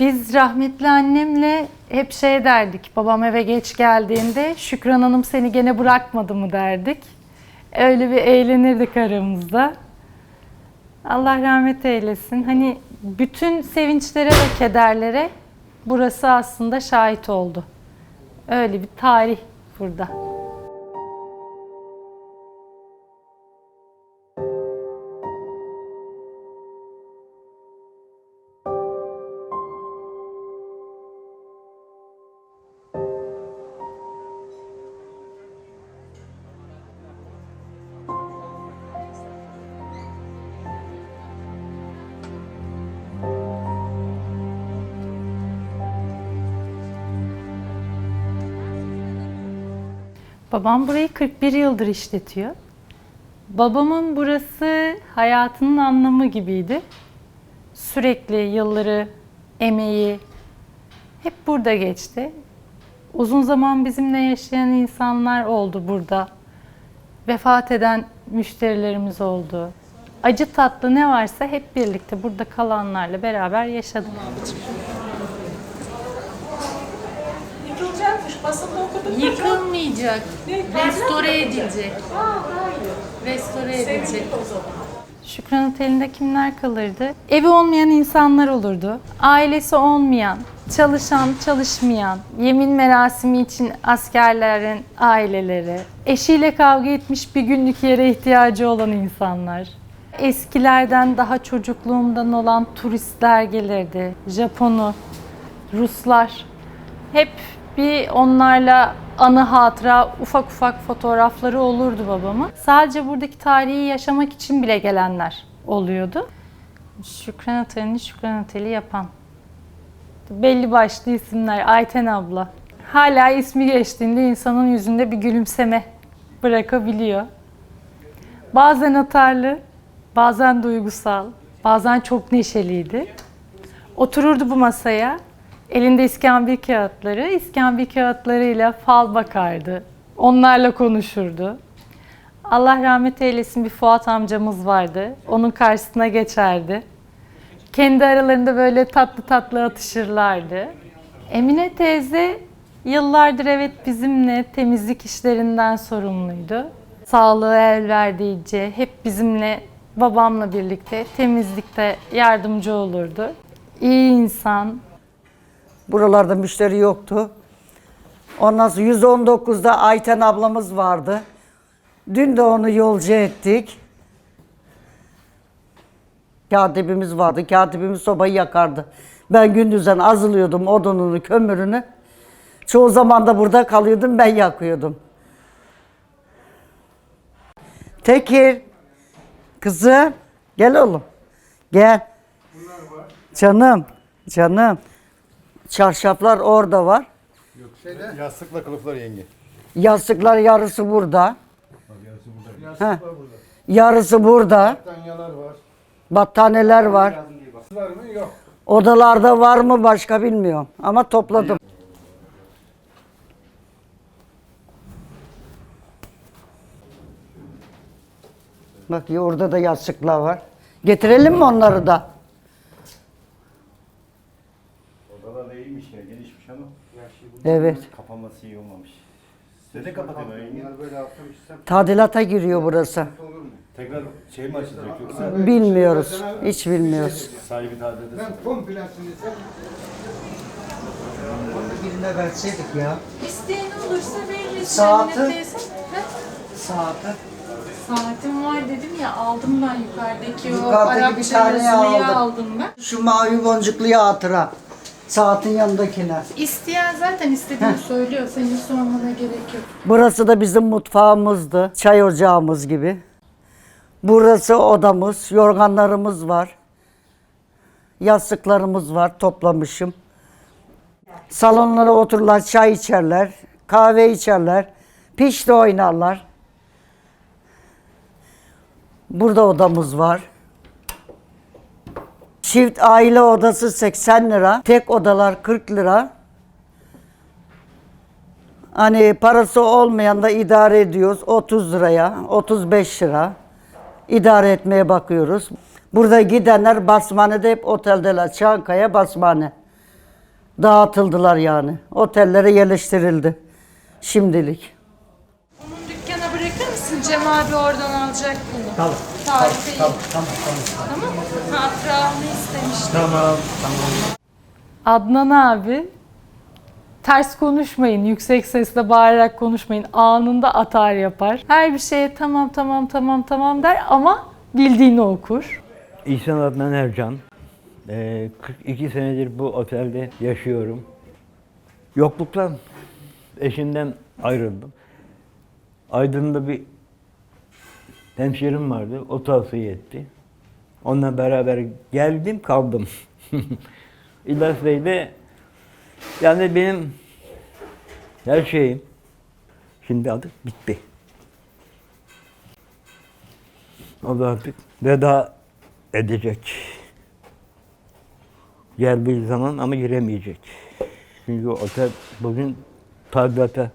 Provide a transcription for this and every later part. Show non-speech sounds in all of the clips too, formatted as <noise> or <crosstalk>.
Biz rahmetli annemle hep şey derdik. Babam eve geç geldiğinde Şükran Hanım seni gene bırakmadı mı derdik. Öyle bir eğlenirdik aramızda. Allah rahmet eylesin. Hani bütün sevinçlere ve kederlere burası aslında şahit oldu. Öyle bir tarih burada. Babam burayı 41 yıldır işletiyor. Babamın burası hayatının anlamı gibiydi. Sürekli yılları, emeği hep burada geçti. Uzun zaman bizimle yaşayan insanlar oldu burada. Vefat eden müşterilerimiz oldu. Acı tatlı ne varsa hep birlikte burada kalanlarla beraber yaşadık. Yıkılmayacak, restore edilecek. Restore edilecek. Şükran Oteli'nde kimler kalırdı? Evi olmayan insanlar olurdu. Ailesi olmayan, çalışan, çalışmayan, yemin merasimi için askerlerin aileleri, eşiyle kavga etmiş bir günlük yere ihtiyacı olan insanlar. Eskilerden daha çocukluğumdan olan turistler gelirdi. Japonu, Ruslar. Hep bir onlarla anı hatıra ufak ufak fotoğrafları olurdu babamın. Sadece buradaki tarihi yaşamak için bile gelenler oluyordu. Şükran Oteli'ni Şükran Oteli yapan. Belli başlı isimler. Ayten abla. Hala ismi geçtiğinde insanın yüzünde bir gülümseme bırakabiliyor. Bazen atarlı, bazen duygusal, bazen çok neşeliydi. Otururdu bu masaya. Elinde iskambil kağıtları, iskambil kağıtlarıyla fal bakardı. Onlarla konuşurdu. Allah rahmet eylesin bir Fuat amcamız vardı. Onun karşısına geçerdi. Kendi aralarında böyle tatlı tatlı atışırlardı. Emine teyze yıllardır evet bizimle temizlik işlerinden sorumluydu. Sağlığı el verdiğince hep bizimle babamla birlikte temizlikte yardımcı olurdu. İyi insan, Buralarda müşteri yoktu. Ondan sonra 119'da Ayten ablamız vardı. Dün de onu yolcu ettik. Katibimiz vardı. Katibimiz sobayı yakardı. Ben gündüzden azılıyordum odununu, kömürünü. Çoğu zaman da burada kalıyordum, ben yakıyordum. Tekir, kızım, gel oğlum. Gel. Canım, canım. Çarşaflar orada var. Yastıkla kılıflar yenge. Yastıklar yarısı burada. Heh. Yarısı burada. Tanyalar var. Battaniyeler var. Var mı? Yok. Odalarda var mı başka bilmiyorum. Ama topladım. Bak ya orada da yastıklar var. Getirelim mi onları da? Odalar da iyiymiş ya, genişmiş ama. Evet. Kapanması iyi olmamış. Size de attım işte. Tadilata giriyor burası. Tekrar şey mi açılacak yoksa Bilmiyoruz. Hiç bilmiyoruz. sahibi tatil edesin. Onu birine verseydik ya. İsteyen olursa veririz. Saati? Saati. Saatim var dedim ya aldım ben yukarıdaki o Yukarıdaki Arap bir tane aldım. aldım ben. Şu mavi boncuklu hatıra. Saatin yanındakine. İsteyen zaten istediğini söylüyor. Senin sormana gerek yok. Burası da bizim mutfağımızdı. Çay ocağımız gibi. Burası odamız. Yorganlarımız var. Yastıklarımız var. Toplamışım. Salonlara otururlar, çay içerler. Kahve içerler. Pişti oynarlar. Burada odamız var. Çift aile odası 80 lira. Tek odalar 40 lira. Hani parası olmayan da idare ediyoruz 30 liraya, 35 lira. idare etmeye bakıyoruz. Burada gidenler Basmane'de hep oteldeler. Çankaya, Basmane. Dağıtıldılar yani. Otellere yerleştirildi. Şimdilik. Onun dükkana bırakır mısın? Cem abi oradan alacak bunu. Tamam. Tarifi tamam, tamam, tamam. Tamam mı? Hatıramı istemiştim. Tamam, tamam. Adnan abi ters konuşmayın, yüksek sesle bağırarak konuşmayın. Anında atar yapar. Her bir şeye tamam tamam tamam tamam der ama bildiğini okur. İhsan Adnan Ercan. Ee, 42 senedir bu otelde yaşıyorum. Yokluktan eşimden ayrıldım. Aydın'da bir hemşerim vardı. O tavsiye etti. Onunla beraber geldim kaldım. <laughs> İlyas Bey de yani benim her şeyim şimdi adı bitti. O da artık veda edecek. Geldiği zaman ama giremeyecek. Çünkü otel bugün tadilata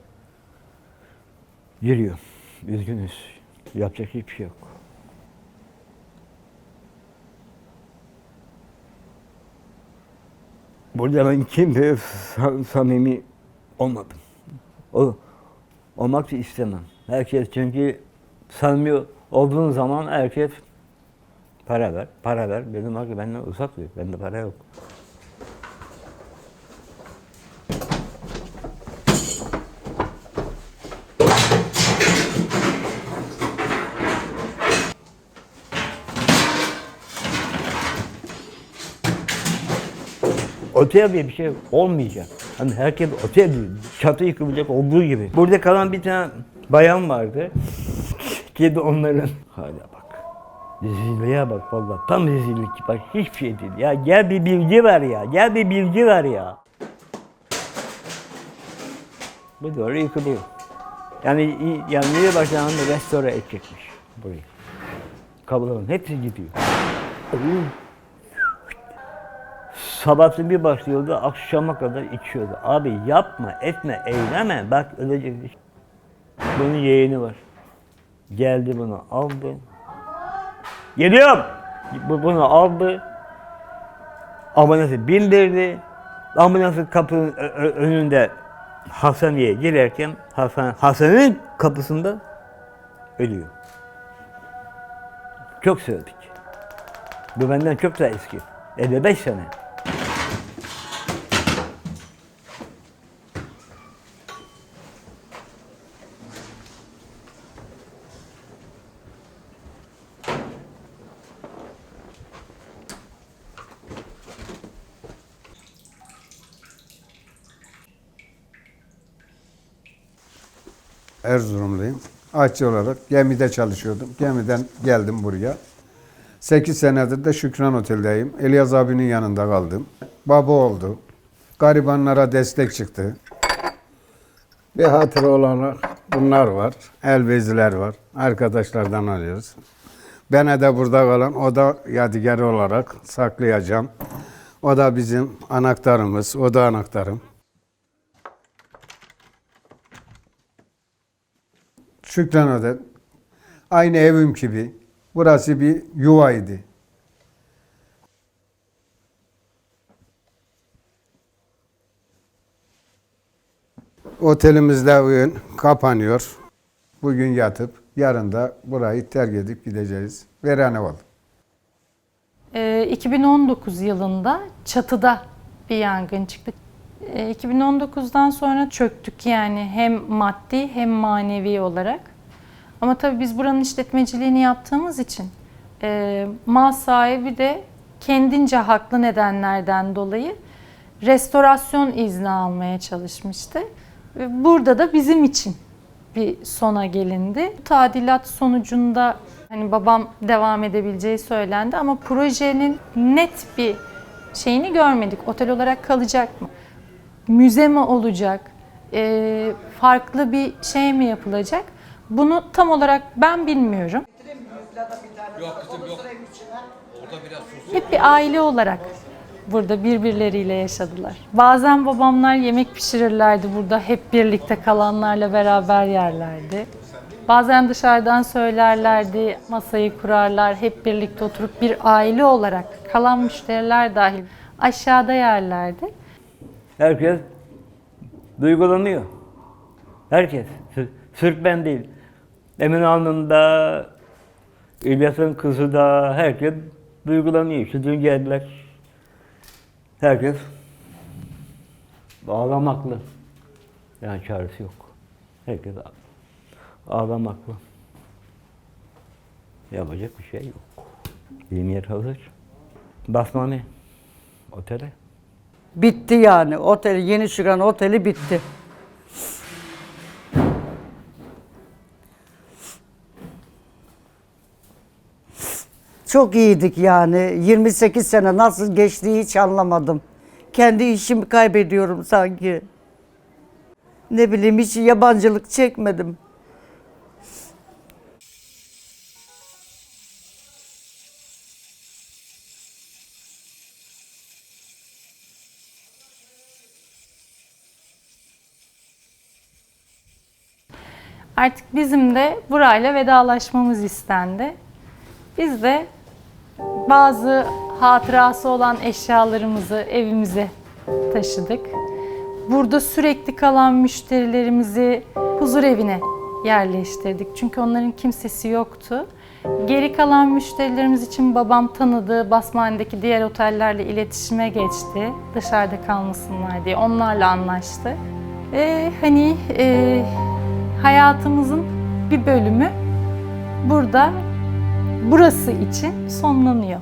giriyor. Üzgünüz. Yapacak hiçbir şey yok. Burada ben kimseye sa- samimi olmadım. O olmak istemem. Herkes çünkü samimi olduğun zaman herkes para ver, para ver. Benim hakkı benden uzak diyor. Bende para yok. Otel diye bir şey olmayacak. Hani herkes değil, çatı yıkılacak olduğu gibi. Burada kalan bir tane bayan vardı. <laughs> Kedi onların. Hala bak. Rezilliğe bak vallahi. Tam rezillik. Bak hiçbir şey değil. Ya gel bir bilgi ver ya. Gel bir bilgi ver ya. Bu duvar yıkılıyor. Yani yani nereye başlanan restore edecekmiş burayı. Kabloların hepsi gidiyor. Sabahleyin bir başlıyordu, akşama kadar içiyordu. Abi yapma, etme, eyleme. Bak ölecek. Bunun yeğeni var. Geldi bunu aldı. Geliyorum. Bu bunu aldı. Ambulansı bindirdi. Ambulansın kapının önünde Hasaniye girerken Hasan Hasan'ın kapısında ölüyor. Çok sevdik. Bu benden çok daha eski. 55 sene. Erzurumluyum. Aşçı olarak gemide çalışıyordum. Gemiden geldim buraya. 8 senedir de Şükran Otel'deyim. Elias abinin yanında kaldım. Baba oldu. Garibanlara destek çıktı. Bir hatıra olarak bunlar var. El beziler var. Arkadaşlardan alıyoruz. Bana de burada kalan o da yadigar olarak saklayacağım. O da bizim anahtarımız. O da anahtarım. Şükran Otel. Aynı evim gibi. Burası bir yuvaydı. Otelimizde bugün kapanıyor. Bugün yatıp yarın da burayı terk edip gideceğiz. Verane oldu. Ee, 2019 yılında çatıda bir yangın çıktı. Ee, 2019'dan sonra çöktük yani hem maddi hem manevi olarak. Ama tabii biz buranın işletmeciliğini yaptığımız için e, mal sahibi de kendince haklı nedenlerden dolayı restorasyon izni almaya çalışmıştı. Burada da bizim için bir sona gelindi. Tadilat sonucunda hani babam devam edebileceği söylendi ama projenin net bir şeyini görmedik. Otel olarak kalacak mı? Müze mi olacak? Ee, farklı bir şey mi yapılacak? Bunu tam olarak ben bilmiyorum. Hep bir aile olarak burada birbirleriyle yaşadılar. Bazen babamlar yemek pişirirlerdi burada hep birlikte kalanlarla beraber yerlerdi. Bazen dışarıdan söylerlerdi, masayı kurarlar, hep birlikte oturup bir aile olarak kalan müşteriler dahil aşağıda yerlerdi. Herkes duygulanıyor. Herkes. Sır- Sırf ben değil. Emin alnında, İlyas'ın kızı da herkes duygulanıyor. İşte dün geldiler. Herkes ağlamaklı. Yani çaresi yok. Herkes ağ- ağlamaklı. Yapacak bir şey yok. Yeni yer hazır. Basmane. Otele. Bitti yani. Otel, Yeni Şükran Oteli bitti. Çok iyiydik yani. 28 sene nasıl geçtiği hiç anlamadım. Kendi işimi kaybediyorum sanki. Ne bileyim hiç yabancılık çekmedim. Artık bizim de burayla vedalaşmamız istendi. Biz de bazı hatırası olan eşyalarımızı evimize taşıdık. Burada sürekli kalan müşterilerimizi huzur evine yerleştirdik. Çünkü onların kimsesi yoktu. Geri kalan müşterilerimiz için babam tanıdığı Basmane'deki diğer otellerle iletişime geçti. Dışarıda kalmasınlar diye onlarla anlaştı. Ve hani e, hayatımızın bir bölümü burada burası için sonlanıyor.